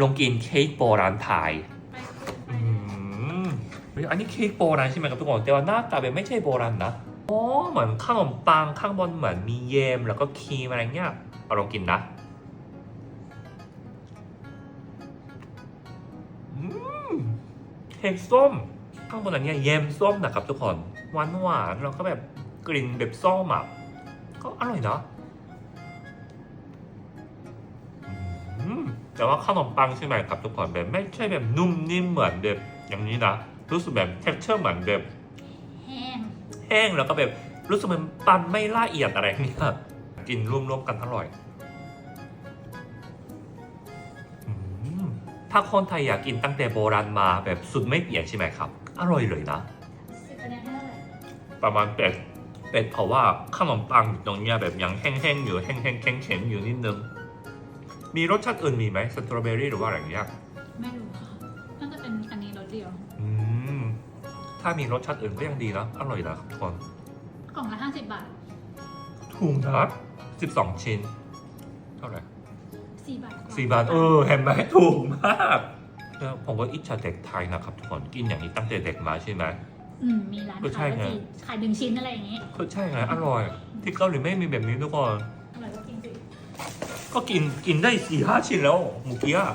ลองกินเค้กโบราณไทยอืมอันนี้เค้กโบราณใช่ไหมครับทุกคนแต่ว่าหน้าตาแบบไม่ใช่โบราณนะอ๋อเหมือนขนมปังข้างบนเหมือนมีเยมแล้วก็ครีมอะไรเงี้ยเอาลองกินนะเค้กส้ม ข้างบนอันเนี้ยเยมส้มนะครับทุกคนหวานหวานแล้วก็แบบกลิ่นแบบส้มอะก็อร่อยนะ แต่ว่าขนมปังใช่ไหมครับทุกคนแบบไม่ใช่แบบนุ่มนิ่มเหมือนแบบอย่างนี้นะรู้สึกแบบเท็กเจอร์เหมือนแบบแห้งแห้งแล้วก็แบบรู้สึกมันปันไม่ละเอียดอะไรเนี่ยกินรวมๆกันอร่อยอืมถ้าคนไทยอยากกินตั้งแต่โบราณมาแบบสุดไม่เปลี่ยนใช่ไหมครับ อร่อยเลยนะสิบคะแนนให้เท่าไหร่ประมาณเป็ดเป็ดเพราะว่าขนมปังตรงเนี้ยแบบยังแห้งๆอยู่แห้งๆแข็งๆอยู่นิดนึง มีรสชาติอื่นมีไหมสตรอเบอรี่หรือว่าอะไรอย่างเงี้ยไม่รู้ค่ะน่าจะเป็นอันนี้รสเดียวอืมถ้ามีรสชาติอื่นก็ยังดีนะอร่อยนะครับทุกคนกล่องละห้าสิบบาทถูกนะสิบสองชิ้น เท่าไหร่สี่บาทกว่าสี่บาทเออเห็นไหมถูกมากเออผมว่าอิจฉาเด็กไทยนะครับทุกคนกินอย่างนี้ตั้งแต่เด็กมาใช่ไหม อืมมีร้านก็ใช่ขายไงก็จีขายหนึ่งชิ้นอะไรอย่างงี้ก็ใช่ไงอร่อย ที่เกาหลีไม่มีแบบนี้ทุกคนอร่อยก็กินสิ ก็กินกินได้สี่ห้าชิ้นแล้วเมื่อกี้อะ